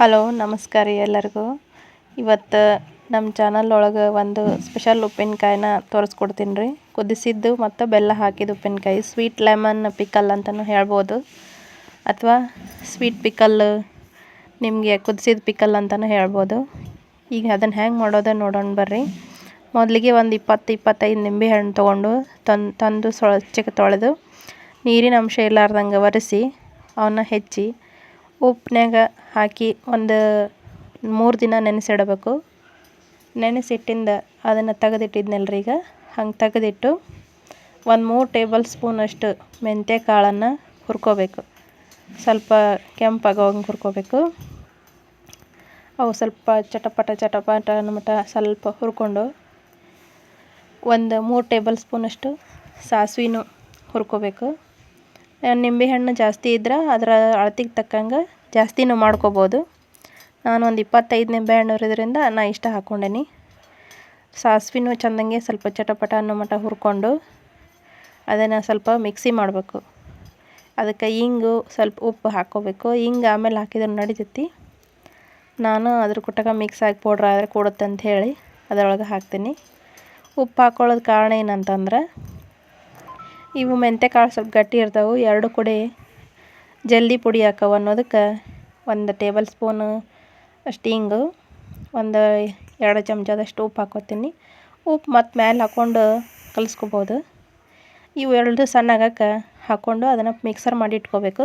Hello, ನಮಸ್ಕಾರ ರೀ ಎಲ್ಲರಿಗೂ. ಇವತ್ತು ನಮ್ಮ ಚಾನಲ್ ಒಳಗೆ ಒಂದು ಸ್ಪೆಷಲ್ ಉಪ್ಪಿನಕಾಯಿನ ತೋರಿಸ್ಕೊಡ್ತೀನಿ ರೀ. ಕುದಿಸಿದ್ದು ಮತ್ತು ಬೆಲ್ಲ ಹಾಕಿದ ಉಪ್ಪಿನಕಾಯಿ. ಸ್ವೀಟ್ ಲೆಮನ್ ಪಿಕಲ್ ಅಂತಲೂ ಹೇಳ್ಬೋದು. ಅಥವಾ ಸ್ವೀಟ್ ಪಿಕಲ್ ನಿಮಗೆ ಕುದಿಸಿದ ಪಿಕಲ್ ಅಂತಲೂ ಹೇಳ್ಬೋದು. ಈಗ ಅದನ್ನು ಹೆಂಗೆ ಮಾಡೋದು ನೋಡೋಣ ಬರ್ರಿ. ಮೊದಲಿಗೆ ಒಂದು ಇಪ್ಪತ್ತು ಇಪ್ಪತ್ತೈದು ನಿಂಬೆ ಹಣ್ಣು ತೊಗೊಂಡು ತಂದು ತಂದು ಸ್ವಚ್ಛಗೆ ತೊಳೆದು ನೀರಿನ ಅಂಶ ಇರ್ಲಾರ್ದಂಗೆ ಒರೆಸಿ ಅವನ್ನ ಹೆಚ್ಚಿ ಉಪ್ಪಿನಾಗ ಹಾಕಿ ಒಂದು ಮೂರು ದಿನ ನೆನೆಸಿಡಬೇಕು. ನೆನೆಸಿಟ್ಟಿಂದ ಅದನ್ನು ತೆಗೆದಿಟ್ಟಿದ್ನಲ್ರಿ ಈಗ. ಹಂಗೆ ತೆಗೆದಿಟ್ಟು ಒಂದು ಮೂರು ಟೇಬಲ್ ಸ್ಪೂನಷ್ಟು ಮೆಂತ್ಯ ಕಾಳನ್ನು ಹುರ್ಕೋಬೇಕು. ಸ್ವಲ್ಪ ಕೆಂಪಾಗೋಂಗೆ ಹುರ್ಕೋಬೇಕು. ಅವು ಸ್ವಲ್ಪ ಚಟಪಟ ಚಟಪಟ ಮಟ ಸ್ವಲ್ಪ ಹುರ್ಕೊಂಡು ಒಂದು ಮೂರು ಟೇಬಲ್ ಸ್ಪೂನಷ್ಟು ಸಾಸಿವೆನೂ ಹುರ್ಕೋಬೇಕು. ನಿಂಬೆಹಣ್ಣು ಜಾಸ್ತಿ ಇದ್ರೆ ಅದರ ಅಳತೆಗೆ ತಕ್ಕಂಗೆ ಜಾಸ್ತಿನೂ ಮಾಡ್ಕೋಬೋದು. ನಾನು ಒಂದು ಇಪ್ಪತ್ತೈದು ನಿಂಬೆಹಣ್ಣು ಇರೋದ್ರಿಂದ ನಾ ಇಷ್ಟ ಹಾಕ್ಕೊಂಡೇನಿ ಸಾಸಿವೆನೂ ಚೆಂದಂಗೆ ಸ್ವಲ್ಪ ಚಟಪಟ ಅನ್ನೋ ಮಟ ಹುರ್ಕೊಂಡು ಅದನ್ನು ಸ್ವಲ್ಪ ಮಿಕ್ಸಿ ಮಾಡಬೇಕು. ಅದಕ್ಕೆ ಹಿಂಗು ಸ್ವಲ್ಪ ಉಪ್ಪು ಹಾಕ್ಕೋಬೇಕು. ಹಿಂಗೆ ಆಮೇಲೆ ಹಾಕಿದ್ರೆ ನಡಿತೈತಿ. ನಾನು ಅದ್ರ ಕುಟ್ಟಾಗ ಮಿಕ್ಸ್ ಆಗಿ ಪೌಡ್ರ್ ಆದರೆ ಕೊಡುತ್ತೆ ಅಂತ ಹೇಳಿ ಅದರೊಳಗೆ ಹಾಕ್ತೀನಿ. ಉಪ್ಪು ಹಾಕ್ಕೊಳ್ಳೋದು ಕಾರಣ ಏನಂತಂದ್ರೆ ಇವು ಮೆಂತ್ಯ ಕಾಳು ಸ್ವಲ್ಪ ಗಟ್ಟಿ ಇರ್ತಾವೆ, ಎರಡು ಕುಡಿ ಜಲ್ದಿ ಪುಡಿ ಹಾಕವು ಅನ್ನೋದಕ್ಕೆ ಒಂದು ಟೇಬಲ್ ಸ್ಪೂನು ಅಷ್ಟು ಹಿಂಗು ಒಂದು ಎರಡು ಚಮಚದಷ್ಟು ಉಪ್ಪು ಹಾಕೋತೀನಿ. ಉಪ್ಪು ಮತ್ತು ಮೇಲೆ ಹಾಕ್ಕೊಂಡು ಕಲಿಸ್ಕೋಬೋದು. ಇವು ಎರಡು ಸಣ್ಣಾಗಕ್ಕೆ ಹಾಕ್ಕೊಂಡು ಅದನ್ನು ಮಿಕ್ಸರ್ ಮಾಡಿ ಇಟ್ಕೋಬೇಕು.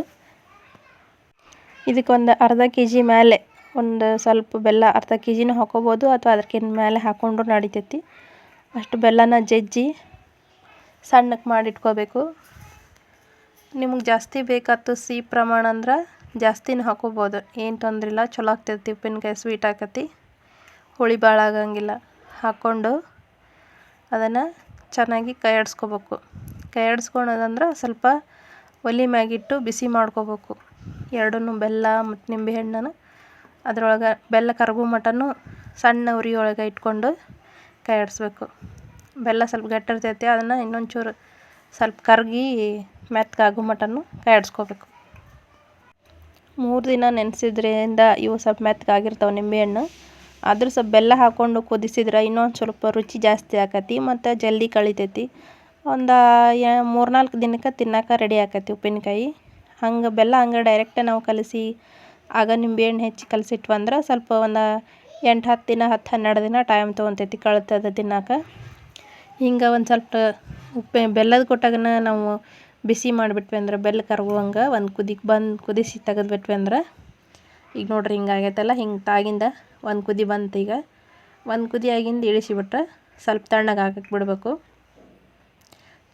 ಇದಕ್ಕೊಂದು ಅರ್ಧ ಕೆ ಜಿ ಮೇಲೆ ಒಂದು ಸ್ವಲ್ಪ ಬೆಲ್ಲ ಅರ್ಧ ಕೆ ಜಿನೂ ಹಾಕ್ಕೊಬೋದು ಅಥವಾ ಅದಕ್ಕಿಂತ ಮೇಲೆ ಹಾಕ್ಕೊಂಡು ನಡಿತೈತಿ. ಅಷ್ಟು ಬೆಲ್ಲನ ಜಜ್ಜಿ ಸಣ್ಣಕ್ಕೆ ಮಾಡಿಟ್ಕೋಬೇಕು. ನಿಮ್ಗೆ ಜಾಸ್ತಿ ಬೇಕಾತು ಸಿಹಿ ಪ್ರಮಾಣ ಅಂದ್ರೆ ಜಾಸ್ತಿನೂ ಹಾಕೋಬೋದು. ಏನು ತೊಂದ್ರೆ ಇಲ್ಲ, ಚಲೋ ಆಗ್ತೈತಿ ಉಪ್ಪಿನಕಾಯಿ ಸ್ವೀಟ್ ಆಕತಿ. ಹುಳಿ ಭಾಳ ಆಗಂಗಿಲ್ಲ. ಹಾಕ್ಕೊಂಡು ಅದನ್ನು ಚೆನ್ನಾಗಿ ಕೈಯಾಡಿಸ್ಕೋಬೇಕು ಕೈಯಾಡಿಸ್ಕೊಳೋದಂದ್ರೆ ಸ್ವಲ್ಪ ಒಲೆ ಮ್ಯಾಗಿಟ್ಟು ಬಿಸಿ ಮಾಡ್ಕೋಬೇಕು. ಎರಡೂ ಬೆಲ್ಲ ಮತ್ತು ನಿಂಬೆ ಹಣ್ಣನ್ನು ಅದರೊಳಗೆ ಬೆಲ್ಲ ಕರಗು ಮಟನು ಸಣ್ಣ ಉರಿಯೊಳಗೆ ಇಟ್ಕೊಂಡು ಕೈ ಆಡಿಸ್ಬೇಕು ಬೆಲ್ಲ ಸ್ವಲ್ಪ ಗಟ್ಟಿರ್ತೈತಿ ಅದನ್ನು ಇನ್ನೊಂಚೂರು ಸ್ವಲ್ಪ ಕರಗಿ ಮೆತ್ತಗಾಗೋ ಮಟನ್ನು ಕೈ ಆಡಿಸ್ಕೋಬೇಕು ಮೂರು ದಿನ ನೆನೆಸಿದ್ರಿಂದ ಇವು ಸ್ವಲ್ಪ ಮೆತ್ತಗಾಗಿರ್ತಾವೆ ನಿಂಬೆಹಣ್ಣು ಆದರೂ ಸ್ವಲ್ಪ ಬೆಲ್ಲ ಹಾಕ್ಕೊಂಡು ಕುದಿಸಿದ್ರೆ ಇನ್ನೊಂದು ಸ್ವಲ್ಪ ರುಚಿ ಜಾಸ್ತಿ ಆಕತಿ ಮತ್ತು ಜಲ್ದಿ ಕಳಿತೈತಿ. ಒಂದು ಮೂರ್ನಾಲ್ಕು ದಿನಕ್ಕೆ ತಿನ್ನಕ್ಕೆ ರೆಡಿ ಆಕತಿ ಉಪ್ಪಿನಕಾಯಿ. ಹಂಗೆ ಬೆಲ್ಲ ಹಂಗೆ ಡೈರೆಕ್ಟ್ ನಾವು ಕಲಸಿ ಆಗ ನಿಂಬೆಹಣ್ಣು ಹೆಚ್ಚಿ ಕಲಸಿಟ್ವಂದ್ರೆ ಸ್ವಲ್ಪ ಒಂದು ಎಂಟು ಹತ್ತು ದಿನ ಹತ್ತು ಹನ್ನೆರಡು ದಿನ ಟೈಮ್ ತೊಗೊತೈತಿ ಕಳ್ತದ ತಿನ್ನಕ್ಕೆ ಹಿಂಗೆ ಒಂದು ಸ್ವಲ್ಪ ಉಪ್ಪು ಬೆಲ್ಲದ ಕೊಟ್ಟಾಗನ ನಾವು ಬಿಸಿ ಮಾಡಿಬಿಟ್ವಿ ಅಂದ್ರೆ ಬೆಲ್ಲ ಕರಗುವಂಗೆ ಒಂದು ಕುದಿಗೆ ಬಂದು ಕುದಿಸಿ ತೆಗೆದ್ಬಿಟ್ವಿ ಅಂದ್ರೆ ಈಗ ನೋಡ್ರಿ ಹಿಂಗೆ ಆಗೈತಲ್ಲ, ಹಿಂಗೆ ತಾಗಿಂದ ಒಂದು ಕುದಿ ಬಂತು ಈಗ. ಒಂದು ಕುದಿ ಆಗಿಂದ ಇಳಿಸಿಬಿಟ್ರೆ ಸ್ವಲ್ಪ ತಣ್ಣಗೆ ಹಾಕಕ್ಕೆ ಬಿಡಬೇಕು.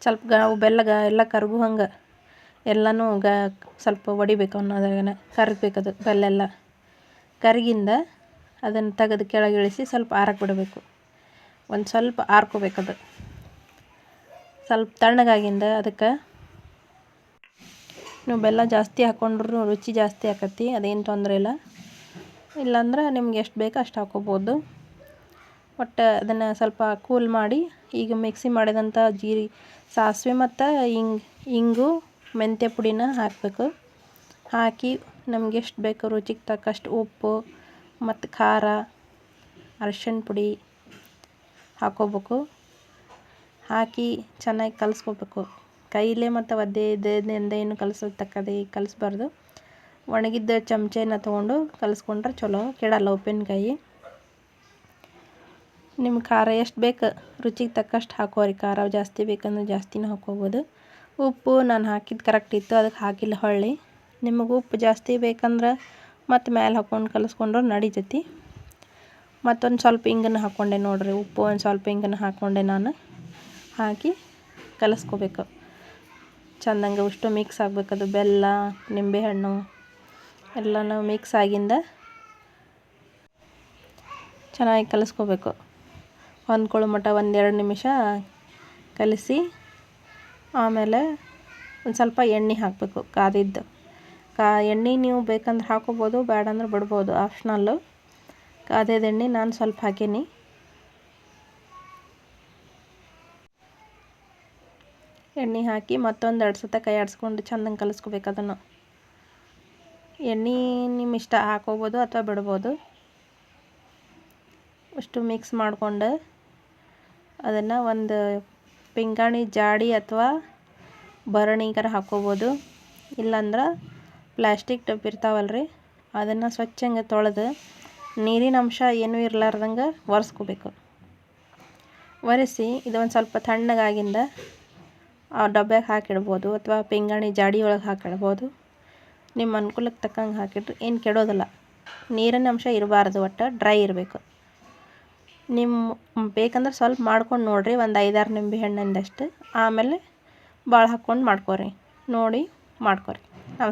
ಸ್ವಲ್ಪ ಗ ಬೆಲ್ಲಗ ಎಲ್ಲ ಕರಗು ಹಂಗೆ ಎಲ್ಲನೂ ಗ ಸ್ವಲ್ಪ ಒಡಿಬೇಕು ಅನ್ನೋದಾಗನ ಕರಗಬೇಕದು ಬೆಲ್ಲೆಲ್ಲ. ಕರಗಿಂದ ಅದನ್ನು ತೆಗೆದು ಕೆಳಗೆ ಇಳಿಸಿ ಸ್ವಲ್ಪ ಆರಕ್ಕೆ ಬಿಡಬೇಕು. ಒಂದು ಸ್ವಲ್ಪ ಆರ್ಕೋಬೇಕದು ಸ್ವಲ್ಪ ತಣ್ಣಗಾಗಿಂದ ಅದಕ್ಕೆ ನೀವು ಬೆಲ್ಲ ಜಾಸ್ತಿ ಹಾಕ್ಕೊಂಡ್ರು ರುಚಿ ಜಾಸ್ತಿ ಆಕತಿ, ಅದೇನು ತೊಂದರೆ ಇಲ್ಲ. ಇಲ್ಲಾಂದ್ರೆ ನಿಮ್ಗೆ ಎಷ್ಟು ಬೇಕೋ ಅಷ್ಟು ಹಾಕ್ಕೋಬೋದು ಒಟ್ಟು ಅದನ್ನು ಸ್ವಲ್ಪ ಕೂಲ್ ಮಾಡಿ, ಈಗ ಮಿಕ್ಸಿ ಮಾಡಿದಂಥ ಜೀರಿ, ಸಾಸಿವೆ ಮತ್ತು ಇಂಗ್ ಇಂಗು ಮೆಂತ್ಯ ಪುಡಿನ ಹಾಕಬೇಕು. ಹಾಕಿ ನಮ್ಗೆ ಎಷ್ಟು ಬೇಕು ರುಚಿಗೆ ತಕ್ಕಷ್ಟು ಉಪ್ಪು ಮತ್ತು ಖಾರ ಅರಶಿನ ಪುಡಿ ಹಾಕ್ಕೋಬೇಕು ಹಾಕಿ ಚೆನ್ನಾಗಿ ಕಲಿಸ್ಕೋಬೇಕು. ಕೈಲೇ ಮತ್ತು ಒದ್ದೆ ಇದ್ದಿಂದ ಏನು ಕಲಸೋದು ತಕ್ಕದೆ ಕಲಸ್ಬಾರ್ದು. ಒಣಗಿದ್ದ ಚಮಚನ ತೊಗೊಂಡು ಕಲಸ್ಕೊಂಡ್ರೆ ಚಲೋ. ಕೆಡಲ್ಲ ಉಪ್ಪಿನಕಾಯಿ. ನಿಮ್ಮ ಖಾರ ಎಷ್ಟು ಬೇಕು, ರುಚಿಗೆ ತಕ್ಕಷ್ಟು ಹಾಕೋರಿ ಖಾರ ಜಾಸ್ತಿ ಬೇಕಂದ್ರೆ ಜಾಸ್ತಿನೂ ಹಾಕ್ಕೋಬೋದು. ಉಪ್ಪು ನಾನು ಹಾಕಿದ್ದು ಕರೆಕ್ಟ್ ಇತ್ತು, ಅದಕ್ಕೆ ಹಾಕಿಲ್ಲ ಹೊಳ್ಳಿ. ನಿಮಗೆ ಉಪ್ಪು ಜಾಸ್ತಿ ಬೇಕಂದ್ರೆ ಮತ್ತು ಮೇಲೆ ಹಾಕ್ಕೊಂಡು ಕಲಸ್ಕೊಂಡ್ರೆ ನಡಿತೈತಿ. ಮತ್ತೊಂದು ಸ್ವಲ್ಪ ಹಿಂಗನ್ನು ಹಾಕ್ಕೊಂಡೆ ನೋಡಿರಿ. ಉಪ್ಪು ಒಂದು ಸ್ವಲ್ಪ ಹಿಂಗನ್ನು ಹಾಕ್ಕೊಂಡೆ ನಾನು. ಹಾಕಿ ಕಲಸ್ಕೋಬೇಕು. ಚೆಂದಂಗೆ ಉಷ್ಟು ಮಿಕ್ಸ್ ಆಗಬೇಕದು ಬೆಲ್ಲ, ನಿಂಬೆಹಣ್ಣು ಎಲ್ಲನೂ ಮಿಕ್ಸ್ ಆಗಿಂದ ಚೆನ್ನಾಗಿ ಕಲಿಸ್ಕೋಬೇಕು. ಹೊಂದ್ಕೊಳ್ಳೋ ಮಟ್ಟ ಒಂದೆರಡು ನಿಮಿಷ ಕಲಿಸಿ ಆಮೇಲೆ ಒಂದು ಸ್ವಲ್ಪ ಎಣ್ಣೆ ಹಾಕಬೇಕು ಕಾದಿದ್ದು. ಕಾ ಎಣ್ಣೆ ನೀವು ಬೇಕಂದ್ರೆ ಹಾಕೋಬೋದು ಬೇಡಂದ್ರೆ ಬಿಡ್ಬೋದು ಆಪ್ಷನಲ್ಲು ಕಾದಿದ ಎಣ್ಣೆ ನಾನು ಸ್ವಲ್ಪ ಹಾಕೀನಿ. ಎಣ್ಣೆ ಹಾಕಿ ಮತ್ತೊಂದು ಎರಡು ಸತ ಕೈ ಆಡಿಸ್ಕೊಂಡು ಚೆಂದಂಗೆ ಕಲಿಸ್ಕೋಬೇಕು ಅದನ್ನು. ಎಣ್ಣೆ ನಿಮ್ಮ ಇಷ್ಟ ಹಾಕೋಬೋದು ಅಥವಾ ಬಿಡ್ಬೋದು. ಅಷ್ಟು ಮಿಕ್ಸ್ ಮಾಡಿಕೊಂಡು ಅದನ್ನು ಒಂದು ಪಿಂಗಾಣಿ ಜಾಡಿ ಅಥವಾ ಭರಣಿಗಾರ ಹಾಕೋಬೋದು. ಇಲ್ಲಾಂದ್ರೆ ಪ್ಲಾಸ್ಟಿಕ್ ಟಬ್ ಇರ್ತಾವಲ್ಲ ರೀ ಅದನ್ನು ಸ್ವಚ್ಛಂಗೆ ತೊಳೆದು ನೀರಿನ ಅಂಶ ಏನೂ ಇರಲಾರ್ದಂಗೆ ಒರೆಸ್ಕೋಬೇಕು. ಒರೆಸಿ ಇದೊಂದು ಸ್ವಲ್ಪ ತಣ್ಣಗಾಗಿಂದ ಆ ಡಬ್ಬ್ಯಾಗ ಹಾಕಿಡ್ಬೋದು ಅಥವಾ ಪಿಂಗಾಣಿ ಜಾಡಿ ಒಳಗೆ ಹಾಕಿಡ್ಬೋದು. ನಿಮ್ಮ ಅನುಕೂಲಕ್ಕೆ ತಕ್ಕಂಗೆ ಹಾಕಿಟ್ರೆ, ಏನು ಕೆಡೋದಿಲ್ಲ. ನೀರಿನ ಅಂಶ ಇರಬಾರ್ದು, ಒಟ್ಟು ಡ್ರೈ ಇರಬೇಕು. ನಿಮ್ಮ ಬೇಕಂದ್ರೆ ಸ್ವಲ್ಪ ಮಾಡ್ಕೊಂಡು ನೋಡಿರಿ, ಒಂದು ಐದಾರು ನಿಂಬೆ ಹಣ್ಣಿಂದಷ್ಟು. ಆಮೇಲೆ ಭಾಳ ಹಾಕ್ಕೊಂಡು ಮಾಡ್ಕೊರಿ. ನೋಡಿ ಮಾಡ್ಕೊರಿ. ನಮಸ್ಕಾರ.